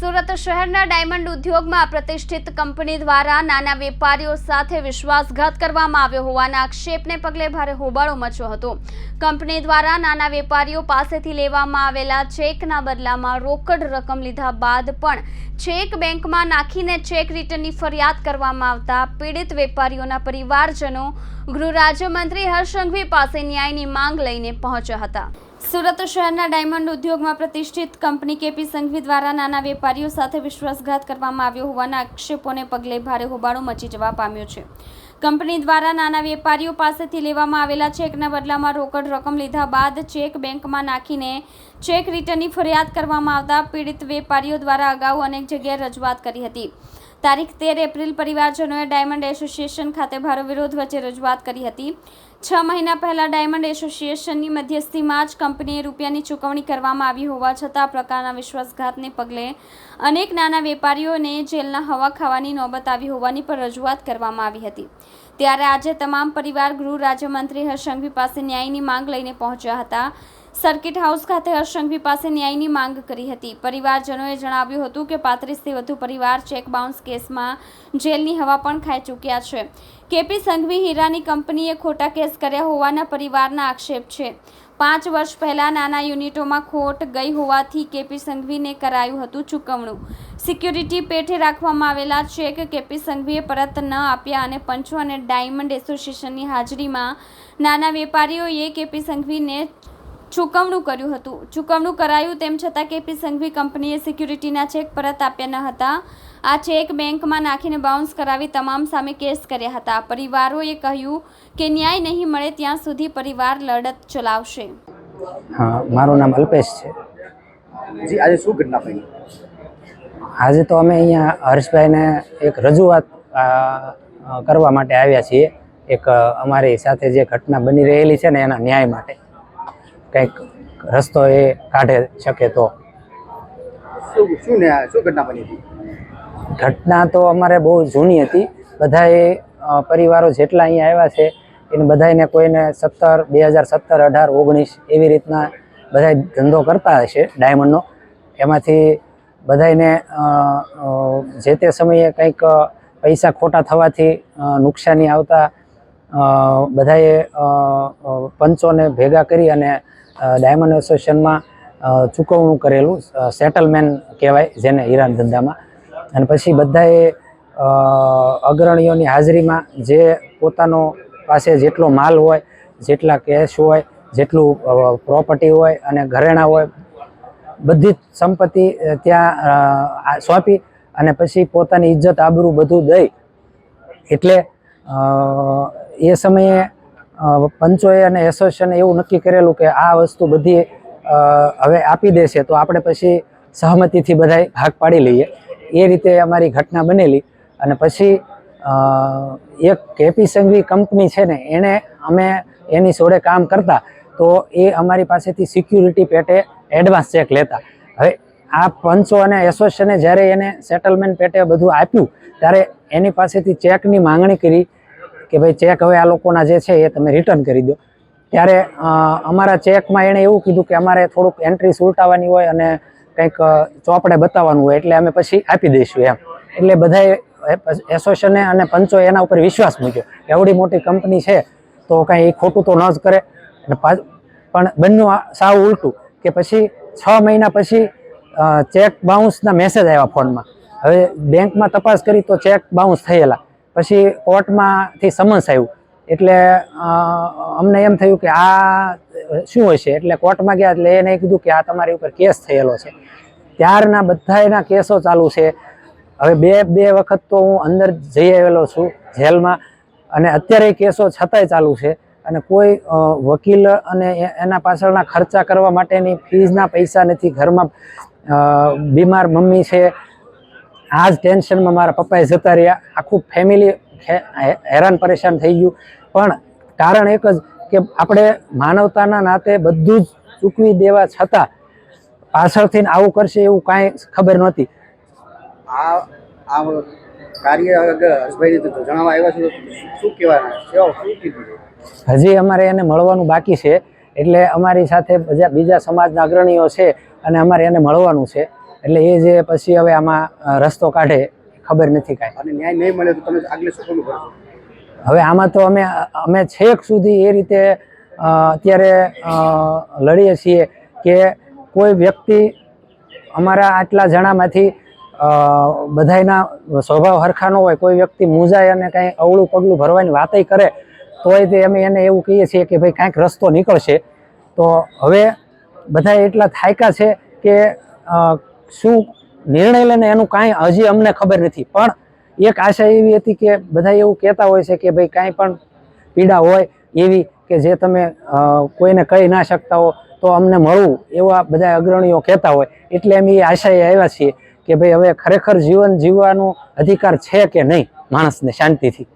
સુરત શહેરના ડાયમંડ ઉદ્યોગમાં પ્રતિષ્ઠિત કંપની દ્વારા નાના વેપારીઓ સાથે વિશ્વાસઘાત કરવામાં આવ્યો હોવાના આક્ષેપને પગલે ભારે હોબાળો મચ્યો હતો. કંપની દ્વારા નાના વેપારીઓ પાસેથી લેવામાં આવેલા ચેકના બદલામાં રોકડ રકમ લીધા બાદ પણ ચેક બેંકમાં નાખીને ચેક રિટર્નની ફરિયાદ કરવામાં આવતા પીડિત વેપારીઓના પરિવારજનો ગૃહ રાજ્યમંત્રી હર્ષ સંઘવી પાસે ન્યાયની માંગ લઈને પહોંચ્યા હતા. સુરત શહેરના ડાયમંડ ઉદ્યોગમાં પ્રતિષ્ઠિત કંપની કેપી સંઘવી દ્વારા નાના વેપારીઓ સાથે વિશ્વાસઘાત કરવામાં આવ્યો હોવાના આક્ષેપોને પગલે ભારે હોબાળો મચી જવા પામ્યો છે. કંપની દ્વારા નાના વેપારીઓ પાસેથી લેવામાં આવેલા ચેકના બદલામાં રોકડ રકમ લીધા બાદ ચેક બેંકમાં નાખીને ચેક રિટર્નની ફરિયાદ કરવામાં આવતા પીડિત વેપારીઓ દ્વારા અગાઉ અનેક જગ્યાએ રજૂઆત કરી હતી. તારીખ તેર એપ્રિલ પરિવારજનોએ ડાયમંડ એસોસિએશન ખાતે ભારે વિરોધ વચ્ચે રજૂઆત કરી હતી. છ મહિના પહેલા ડાયમંડ એસોસિએશનની મધ્યસ્થીમાં જ કંપનીએ રૂપિયાની ચૂકવણી કરવામાં આવી હોવા છતાં પ્રકારના વિશ્વાસઘાતને પગલે અનેક નાના વેપારીઓને જેલના હવા ખાવાની નોબત આવી હોવાની પણ રજૂઆત કરવામાં આવી હતી. ત્યારે આજે તમામ પરિવાર ગૃહ રાજ્યમંત્રી હર્ષ સંઘવી પાસે ન્યાયની માંગ લઈને પહોંચ્યા હતા. સર્કિટ હાઉસ ખાતે હર્ષ પાસે ન્યાયની માંગ કરી હતી. પરિવારજનોએ જણાવ્યું હતું કે પાંત્રીસથી વધુ પરિવાર ચેક બાઉન્સ કેસમાં જેલની હવા પણ ખાઈ ચૂક્યા છે. કેપી સંઘવી હીરાની કંપનીએ ખોટા કેસ કર્યા હોવાના પરિવારના આક્ષેપ છે. પાંચ વર્ષ પહેલાં નાના યુનિટોમાં ખોટ ગઈ હોવાથી કેપી સંઘવીને કરાયું હતું ચૂકવણું. સિક્યુરિટી પેઠે રાખવામાં આવેલા ચેક કેપી સંઘવીએ પરત ન આપ્યા અને પંચો અને ડાયમંડ એસોસિએશનની હાજરીમાં નાના વેપારીઓએ કેપી સંઘવીને ચૂકવણું કર્યું હતું. ચૂકવણું કરાયું તેમ છતાં કેપી સંઘવી કંપનીએ સિક્યુરિટીના ચેક પરત આપ્યા ન હતા. આ ચેક બેંકમાં નાખીને બાઉન્સ કરાવી તમામ સામે કેસ કર્યા હતા. પરિવારોએ કહ્યું કે ન્યાય નહીં મળે ત્યાં સુધી પરિવાર લડત ચલાવશે. હા મારું નામ અલ્પેશ છે. જી આજે શું ઘટના બની? આજે તો અમે અહીંયા હર્ષભાઈને એક રજૂઆત કરવા માટે આવ્યા છીએ. એક અમારી સાથે જે ઘટના બની રહેલી છે ને એના ન્યાય માટે. કંઈક રસ્તો એ કાઢે શકે તો. શું શું ને શું ઘટના બની હતી? ઘટના તો અમારે બહુ જૂની હતી. બધાએ પરિવારો જેટલા અહીંયા આવ્યા છે એને બધાને કોઈને સત્તર બે હજાર સત્તર અઢાર ઓગણીસ એવી રીતના બધા ધંધો કરતા હશે ડાયમંડનો. એમાંથી બધાને જે તે સમયે કંઈક પૈસા ખોટા થવાથી નુકસાની આવતા બધાએ પંચોને ભેગા કરી અને ડાયમંડ એસોસિએશનમાં ચૂકવણું કરેલું સેટલમેન્ટ કહેવાય, જેને હીરાન ધંધામાં. અને પછી બધાએ અગ્રણીઓની હાજરીમાં જે પોતાનો પાસે જેટલો માલ હોય, જેટલા કેશ હોય, જેટલું પ્રોપર્ટી હોય અને ઘરેણાં હોય, બધી જ સંપત્તિ ત્યાં સોંપી અને પછી પોતાની ઇજ્જત આબરૂ બધું દઈ. એટલે એ સમયે પંચોએ અને એસોસિએશને એવું નક્કી કરેલું કે આ વસ્તુ બધી હવે આપી દેશે તો આપણે પછી સહમતિથી બધાય ભાગ પાડી લઈએ. એ રીતે અમારી ઘટના બનેલી અને પછી એક કેપી સંઘવી કંપની છે ને એણે અમે એની જોડે કામ કરતા તો એ અમારી પાસેથી સિક્યુરિટી પેટે એડવાન્સ ચેક લેતા. હવે આ પંચો અને એસોસિએશને જ્યારે એને સેટલમેન્ટ પેટે બધું આપ્યું, ત્યારે એની પાસેથી ચેકની માંગણી કરી કે ભાઈ ચેક હવે આ લોકોના જે છે એ તમે રિટર્ન કરી દો. ત્યારે અમારા ચેકમાં એણે એવું કીધું કે અમારે થોડુંક એન્ટ્રી સુલટાવવાની હોય અને કંઈક ચોપડે બતાવવાનું હોય એટલે અમે પછી આપી દઈશું એમ. એટલે બધાએ એસોસિએશને અને પંચોએ એના ઉપર વિશ્વાસ મૂક્યો કે એવડી મોટી કંપની છે તો કાંઈ ખોટું તો ન જ કરે. પણ બંને સાવ ઉલટું કે પછી છ મહિના પછી ચેક બાઉન્સના મેસેજ આવ્યા ફોનમાં. હવે બેંકમાં તપાસ કરી તો ચેક બાઉન્સ થયેલા. પછી કોર્ટમાંથી સમન્સ આવ્યું. એટલે અમને એમ થયું કે આ શું હશે? એટલે કોર્ટમાં ગયા એટલે એને કીધું કે આ તમારી ઉપર કેસ થયેલો છે. ત્યારના બધા એના કેસો ચાલુ છે. હવે બે બે વખત તો હું અંદર જઈ આવેલો છું જેલમાં અને અત્યારે કેસો છતાંય ચાલુ છે. અને કોઈ વકીલ અને એના પાછળના ખર્ચા કરવા માટેની ફીઝના પૈસા નથી. ઘરમાં બીમાર મમ્મી છે. આ જ ટેન્શનમાં મારા પપ્પાએ જતા રહ્યા. આખું ફેમિલી હેરાન પરેશાન થઈ ગયું. પણ કારણ એક જ કે આપણે માનવતાના નાતે બધું જ ચૂકવી દેવા છતાં પાછળથી આવું કરશે એવું કાંઈ ખબર નહોતી. આ આ કાર્ય હર્ષભાઈ જણાવવા આવ્યા છે શું કહેવાના? હજી અમારે એને મળવાનું બાકી છે. એટલે અમારી સાથે બીજા સમાજના અગ્રણીઓ છે અને અમારે એને મળવાનું છે. એટલે એ જે પછી હવે આમાં રસ્તો કાઢે ખબર નથી કાંઈ. અને ન્યાય નહીં મળે તો તમે આગળ શું હવે આમાં તો અમે અમે છેક સુધી એ રીતે અત્યારે લડીએ છીએ કે કોઈ વ્યક્તિ અમારા આટલા જણામાંથી બધાયના સ્વભાવ હરખા ન હોય કોઈ વ્યક્તિ મૂંઝાય અને કાંઈ અવળું પગલું ભરવાની વાતય કરે તોય તે અમે એને એવું કહીએ છીએ કે ભાઈ કાંઈક રસ્તો નીકળશે. તો હવે બધા એટલા થાયકા છે કે શું નિર્ણય લઈને એનું કાંઈ હજી અમને ખબર નથી. પણ એક આશા એવી હતી કે બધા એવું કહેતા હોય છે કે ભાઈ કાંઈ પણ પીડા હોય એવી કે જે તમે કોઈને કહી ના શકતા હો તો અમને મળવું એવા બધા અગ્રણીઓ કહેતા હોય. એટલે અમે એ આશાએ આવ્યા છીએ કે ભાઈ હવે ખરેખર જીવન જીવવાનો અધિકાર છે કે નહીં માણસને શાંતિથી?